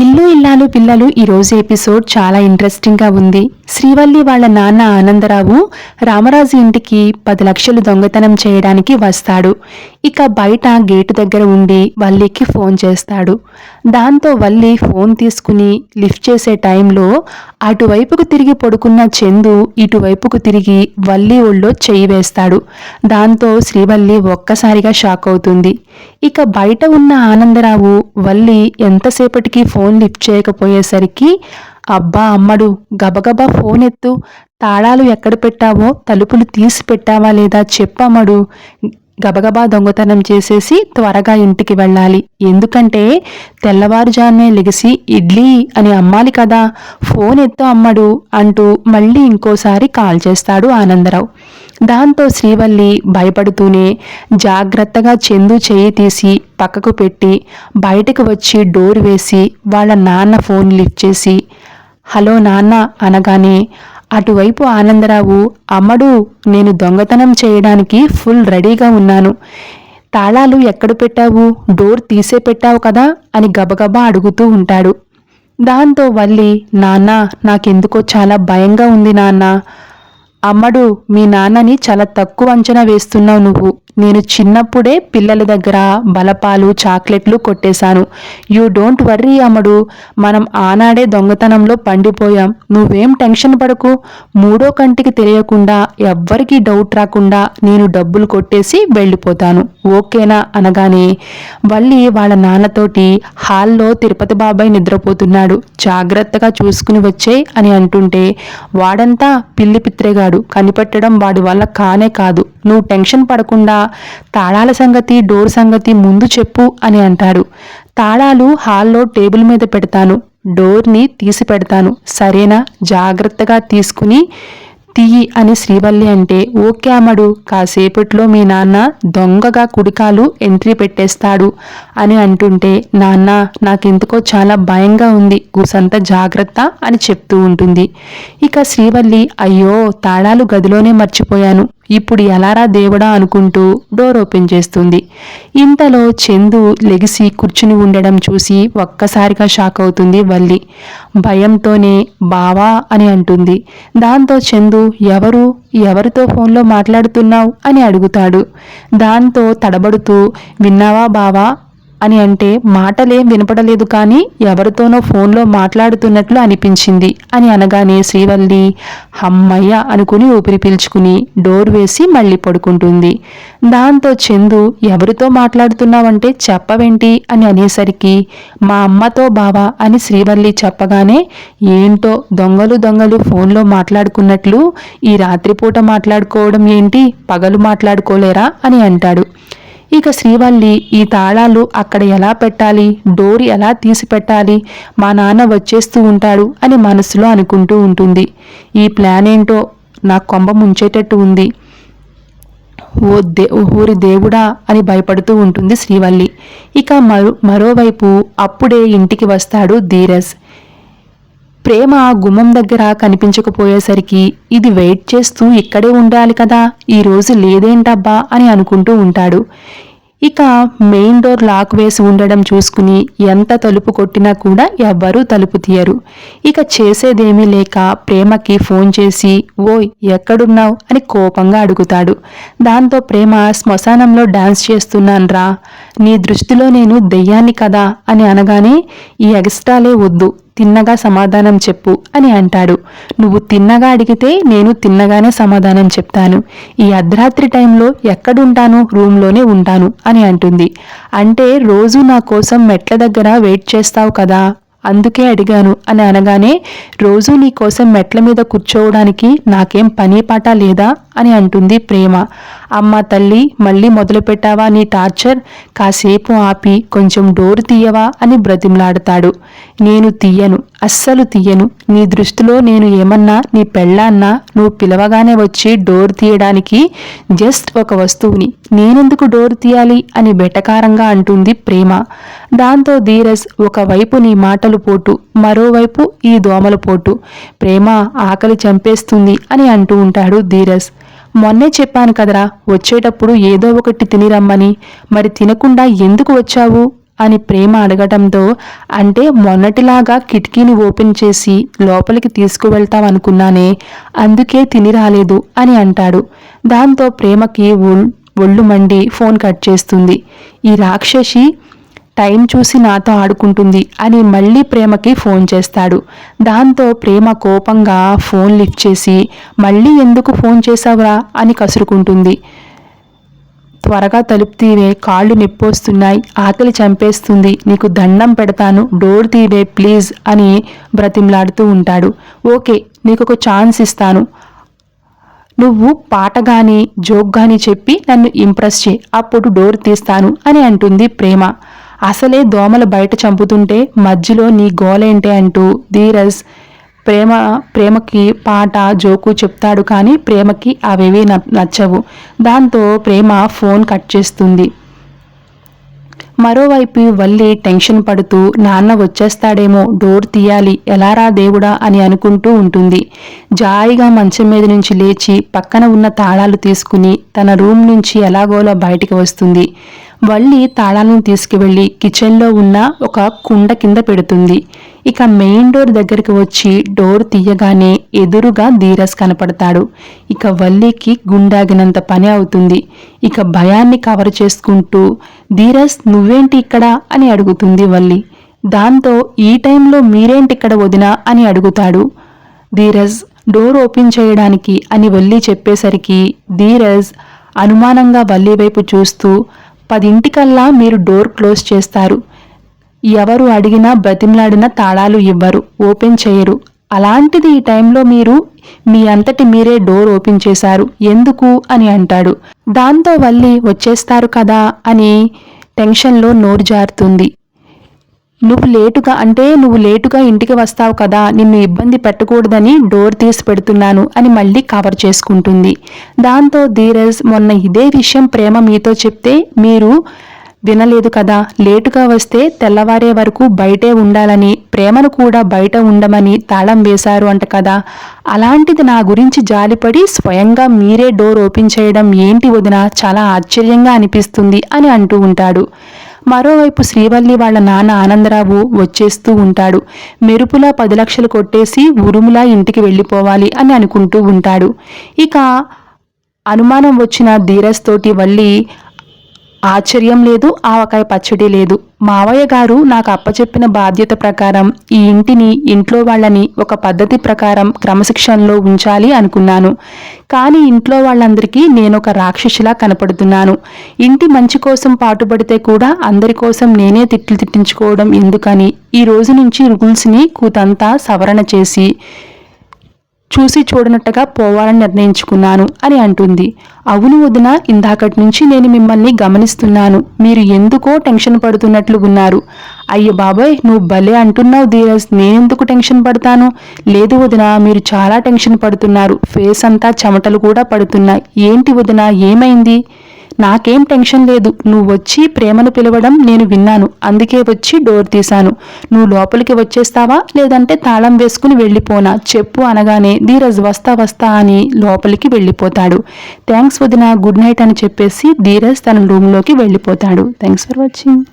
ఇల్లు ఇల్లాలు పిల్లలు ఈ రోజు ఎపిసోడ్ చాలా ఇంట్రెస్టింగ్గా ఉంది. శ్రీవల్లి వాళ్ళ నాన్న ఆనందరావు రామరాజు ఇంటికి పది లక్షలు దొంగతనం చేయడానికి వస్తాడు. ఇక బయట గేటు దగ్గర ఉండి వల్లికి ఫోన్ చేస్తాడు. దాంతో వల్లి ఫోన్ తీసుకుని లిఫ్ట్ చేసే టైంలో అటువైపుకు తిరిగి పడుకున్న చందు ఇటువైపుకు తిరిగి వల్లి ఒళ్ళో చెయ్యి వేస్తాడు. దాంతో శ్రీవల్లి ఒక్కసారిగా షాక్ అవుతుంది. ఇక బయట ఉన్న ఆనందరావు వల్లి ఎంతసేపటికి ఫోన్ లిఫ్ట్ చేయకపోయేసరికి అబ్బా అమ్మడు గబగబా ఫోన్ ఎత్తు. తాళాలు ఎక్కడ పెట్టావో తలుపులు తీసి పెట్టావా లేదా చెప్పమ్మడు గబగబా దొంగతనం చేసేసి త్వరగా ఇంటికి వెళ్ళాలి. ఎందుకంటే తెల్లవారుజామునే లెగిసి ఇడ్లీ అని అమ్మాలి కదా ఫోన్ ఎత్తు అమ్మడు అంటూ మళ్ళీ ఇంకోసారి కాల్ చేస్తాడు ఆనందరావు. దాంతో శ్రీవల్లి భయపడుతూనే జాగ్రత్తగా చందు చేయి తీసి పక్కకు పెట్టి బయటకు వచ్చి డోర్ వేసి వాళ్ళ నాన్న ఫోన్ లిఫ్ట్ చేసి హలో నాన్న అనగానే అటువైపు ఆనందరావు అమ్మడు నేను దొంగతనం చేయడానికి ఫుల్ రెడీగా ఉన్నాను. తాళాలు ఎక్కడ పెట్టావు? డోర్ తీసే పెట్టావు కదా? అని గబగబా అడుగుతూ ఉంటాడు. దాంతో వల్లి నాన్న నాకెందుకో చాలా భయంగా ఉంది నాన్న. అమ్మడు మీ నాన్నని చాలా తక్కువ అంచనా వేస్తున్నావు నువ్వు. నేను చిన్నప్పుడే పిల్లల దగ్గర బలపాలు చాక్లెట్లు కొట్టేశాను. యూ డోంట్ వర్రీ అమ్మడు మనం ఆనాడే దొంగతనంలో పండిపోయాం. నువ్వేం టెన్షన్ పడకు. మూడో కంటికి తెలియకుండా ఎవ్వరికీ డౌట్ రాకుండా నేను డబ్బులు కొట్టేసి వెళ్ళిపోతాను. ఓకేనా? అనగానే వల్లి వాళ్ళ నాన్నతోటి హాల్లో తిరుపతి బాబాయ్ నిద్రపోతున్నాడు. జాగ్రత్తగా చూసుకుని వచ్చే అని అంటుంటే వాడంతా పిల్లి పిత్రేగాడు కనిపెట్టడం వాడి వల్ల కానే కాదు. నువ్వు టెన్షన్ పడకుండా తాళాల సంగతి డోర్ సంగతి ముందు చెప్పు అని అంటాడు. తాళాలు హాల్లో టేబుల్ మీద పెడతాను. డోర్ని తీసి పెడతాను. సరేనా? జాగ్రత్తగా తీసుకుని తీయి అని శ్రీవల్లి అంటే ఓకే అమ్మడు కాసేపట్లో మీ నాన్న దొంగగా కుడికాలు ఎంట్రీ పెట్టేస్తాడు అని అంటుంటే నాన్న నాకెందుకో చాలా భయంగా ఉంది కూసంత జాగ్రత్త అని చెప్తూ ఉంటుంది. ఇక శ్రీవల్లి అయ్యో తాళాలు గదిలోనే మర్చిపోయాను ఇప్పుడు ఎలారా దేవుడా అనుకుంటూ డోర్ ఓపెన్ చేస్తుంది. ఇంతలో చందు లెగిసి కూర్చుని ఉండడం చూసి ఒక్కసారిగా షాక్ అవుతుంది వల్లి. భయంతోనే బావా అని అంటుంది. దాంతో చందు ఎవరు? ఎవరితో ఫోన్లో మాట్లాడుతున్నావు? అని అడుగుతాడు. దాంతో తడబడుతూ విన్నావా బావా? అని అంటే మాటలేం వినపడలేదు కానీ ఎవరితోనో ఫోన్లో మాట్లాడుతున్నట్లు అనిపించింది అని అనగానే శ్రీవల్లి హమ్మయ్య అనుకుని ఊపిరి పీల్చుకుని డోర్ వేసి మళ్ళీ పడుకుంటుంది. దాంతో చందు ఎవరితో మాట్లాడుతున్నావంటే చెప్పవేంటి? అని అనేసరికి మా అమ్మతో బావా? అని శ్రీవల్లి చెప్పగానే ఏంటో దొంగలు దొంగలు ఫోన్లో మాట్లాడుకున్నట్లు ఈ రాత్రిపూట మాట్లాడుకోవడం ఏంటి? పగలు మాట్లాడుకోలేరా? అని అంటాడు. ఇక శ్రీవల్లి ఈ తాళాలు అక్కడ ఎలా పెట్టాలి? డోర్ ఎలా తీసి పెట్టాలి మా నాన్న వచ్చేస్తూ ఉంటాడు అని మనసులో అనుకుంటూ ఉంటుంది. ఈ ప్లాన్ ఏంటో నా కొంబ ముంచేటట్టు ఉంది. ఓ దే ఊరి దేవుడా అని భయపడుతూ ఉంటుంది శ్రీవల్లి. ఇక మరో మరోవైపు అప్పుడే ఇంటికి వస్తాడు ధీరజ్. ప్రేమ గుమ్మం దగ్గర కనిపించకపోయేసరికి ఇది వెయిట్ చేస్తూ ఇక్కడే ఉండాలి కదా ఈరోజు లేదేంటబ్బా అని అనుకుంటూ ఉంటాడు. ఇక మెయిన్ డోర్ లాక్ వేసి ఉండడం చూసుకుని ఎంత తలుపు కొట్టినా కూడా ఎవ్వరూ తలుపు తీయరు. ఇక చేసేదేమీ లేక ప్రేమకి ఫోన్ చేసి ఓయ్ ఎక్కడున్నావు? అని కోపంగా అడుగుతాడు. దాంతో ప్రేమ శ్మశానంలో డాన్స్ చేస్తున్నాన్రా. నీ దృష్టిలో నేను దెయ్యాన్ని కదా? అని అనగానే ఈ ఎగస్ట్రాలే వద్దు. తిన్నగా సమాధానం చెప్పు అని అంటాడు. నువ్వు తిన్నగా అడిగితే నేను తిన్నగానే సమాధానం చెప్తాను. ఈ అర్ధరాత్రి టైంలో ఎక్కడుంటాను? రూమ్లోనే ఉంటాను అని అంటుంది. అంటే రోజు నా కోసం మెట్ల దగ్గర వెయిట్ చేస్తావు కదా? అందుకే అడిగాను అని అనగానే రోజు నీ కోసం మెట్ల మీద కూర్చోవడానికి నాకేం పని పాట లేదా? అని అంటుంది ప్రేమ. అమ్మ తల్లి మళ్ళీ మొదలు పెట్టావా నీ టార్చర్? కాసేపు ఆపి కొంచెం డోర్ తీయవా అని బ్రతిమలాడతాడు. నేను తీయను అస్సలు తీయను. నీ దృష్టిలో నేను ఏమన్నా నీ పెళ్ళాన్నా? నువ్వు పిలవగానే వచ్చి డోర్ తీయడానికి జస్ట్ ఒక వస్తువుని. నేనెందుకు డోర్ తీయాలి అని బెటకారంగా అంటుంది ప్రేమ. దాంతో ధీరజ్ ఒకవైపు నీ మాటలు పోటు మరోవైపు ఈ దోమల పోటు. ప్రేమ ఆకలి చంపేస్తుంది అని అంటూ ఉంటాడు ధీరజ్. మొన్నే చెప్పాను కదరా వచ్చేటప్పుడు ఏదో ఒకటి తిని రమ్మని మరి తినకుండా ఎందుకు వచ్చావు? అని ప్రేమ అడగటంతో అంటే మొన్నటిలాగా కిటికీని ఓపెన్ చేసి లోపలికి తీసుకువెళ్తామనుకున్నానే అందుకే తిని రాలేదు అని అంటాడు. దాంతో ప్రేమకి ఒళ్ళు మండి ఫోన్ కట్ చేస్తుంది. ఈ రాక్షసి టైం చూసి నాతో ఆడుకుంటుంది అని మళ్ళీ ప్రేమకి ఫోన్ చేస్తాడు. దాంతో ప్రేమ కోపంగా ఫోన్ లిఫ్ట్ చేసి మళ్ళీ ఎందుకు ఫోన్ చేశావురా? అని కసురుకుంటుంది. త్వరగా తలుపు తీవే కాళ్ళు నిప్పొస్తున్నాయి ఆకలి చంపేస్తుంది. నీకు దండం పెడతాను డోర్ తీవే ప్లీజ్ అని బ్రతిమ్లాడుతూ ఉంటాడు. ఓకే నీకు ఒక ఛాన్స్ ఇస్తాను. నువ్వు పాట కానీ జోక్ కానీ చెప్పి నన్ను ఇంప్రెస్ చేయి అప్పుడు డోర్ తీస్తాను అని అంటుంది ప్రేమ. అసలే దోమలు బయట చంపుతుంటే మధ్యలో నీ గోలేంటే అంటూ ధీరజ్ ప్రేమ ప్రేమకి పాట జోకు చెప్తాడు కానీ ప్రేమకి అవేవి నచ్చవు. దాంతో ప్రేమ ఫోన్ కట్ చేస్తుంది. మరోవైపు వల్లి టెన్షన్ పడుతూ నాన్న వచ్చేస్తాడేమో డోర్ తీయాలి ఎలారా దేవుడా అని అనుకుంటూ ఉంటుంది. జాయిగా మంచం మీద నుంచి లేచి పక్కన ఉన్న తాళాలు తీసుకుని తన రూమ్ నుంచి ఎలాగోలా బయటికి వస్తుంది. వల్లి తాళాలను తీసుకువెళ్ళి కిచెన్లో ఉన్న ఒక కుండ కింద పెడుతుంది. ఇక మెయిన్ డోర్ దగ్గరికి వచ్చి డోర్ తీయగానే ఎదురుగా ధీరస్ కనపడతాడు. ఇక వల్లికి గుండాగినంత పని అవుతుంది. ఇక భయాన్ని కవర్ చేసుకుంటూ ధీరస్ నువ్వేంటి ఇక్కడ? అని అడుగుతుంది వల్లి. దాంతో ఈ టైంలో మీరేంటి ఇక్కడ వదినా? అని అడుగుతాడు. ధీరజ్ డోర్ ఓపెన్ చేయడానికి అని వల్లి చెప్పేసరికి ధీరజ్ అనుమానంగా వల్లి వైపు చూస్తూ పదింటికల్లా మీరు డోర్ క్లోజ్ చేస్తారు. ఎవరు అడిగినా బతిమలాడినా తాళాలు ఇవ్వరు ఓపెన్ చేయరు. అలాంటిది ఈ టైంలో మీరు మీ అంతటి మీరే డోర్ ఓపెన్ చేశారు. ఎందుకు? అని అంటాడు. దాంతో వల్లి వచ్చేస్తారు కదా అని టెన్షన్లో నోరు జారుతుంది. నువ్వు లేటుగా అంటే నువ్వు లేటుగా ఇంటికి వస్తావు కదా నిన్ను ఇబ్బంది పెట్టకూడదని డోర్ తీసి పెడుతున్నాను అని మళ్ళీ కవర్ చేసుకుంటుంది. దాంతో ధీరజ్ మొన్న ఇదే విషయం ప్రేమ మీతో చెప్తే మీరు వినలేదు కదా లేటుగా వస్తే తెల్లవారే వరకు బయటే ఉండాలని ప్రేమను కూడా బయట ఉండమని తాళం వేశారు అంట కదా. అలాంటిది నా గురించి జాలిపడి స్వయంగా మీరే డోర్ ఓపెన్ చేయడం ఏంటి వదిన? చాలా ఆశ్చర్యంగా అనిపిస్తుంది అని అంటూ ఉంటాడు. మరోవైపు శ్రీవల్లి వాళ్ళ నాన్న ఆనందరావు వచ్చేస్తూ ఉంటాడు. మెరుపులా పది లక్షలు కొట్టేసి ఉరుములా ఇంటికి వెళ్ళిపోవాలి అని అనుకుంటూ ఉంటాడు. ఇక అనుమానం వచ్చిన ధీరస్ తోటి వల్లి ఆశ్చర్యం లేదు ఆవకాయ పచ్చడి లేదు. మావయ్య గారు నాకు అప్పచెప్పిన బాధ్యత ప్రకారం ఈ ఇంటిని ఇంట్లో వాళ్ళని ఒక పద్ధతి ప్రకారం క్రమశిక్షణలో ఉంచాలి అనుకున్నాను. కానీ ఇంట్లో వాళ్ళందరికీ నేను ఒక రాక్షసిలా కనపడుతున్నాను. ఇంటి మంచి కోసం పాటుపడితే కూడా అందరి కోసం నేనే తిట్లు తిట్టించుకోవడం ఎందుకని ఈ రోజు నుంచి రూల్స్ని కూతంతా సవరణ చేసి చూసి చూడనట్టుగా పోవాలని నిర్ణయించుకున్నాను అని అంటుంది. అవును వదిన ఇందాకటి నుంచి నేను మిమ్మల్ని గమనిస్తున్నాను. మీరు ఎందుకో టెన్షన్ పడుతున్నట్లు ఉన్నారు. అయ్యో బాబాయ్ నువ్వు భలే అంటున్నావు ధీరజ్. నేనెందుకు టెన్షన్ పడతాను? లేదు వదిన మీరు చాలా టెన్షన్ పడుతున్నారు. ఫేస్ అంతా చెమటలు కూడా పడుతున్నాయి. ఏంటి వదిన ఏమైంది? నాకేం టెన్షన్ లేదు. నువ్వు వచ్చి ప్రేమను పిలవడం నేను విన్నాను. అందుకే వచ్చి డోర్ తీశాను. నువ్వు లోపలికి వచ్చేస్తావా? లేదంటే తాళం వేసుకుని వెళ్ళిపోనా? చెప్పు అనగానే ధీరజ్ వస్తా వస్తా అని లోపలికి వెళ్ళిపోతాడు. థ్యాంక్స్ వదిన గుడ్ నైట్ అని చెప్పేసి ధీరజ్ తన రూమ్లోకి వెళ్ళిపోతాడు. Thanks for watching.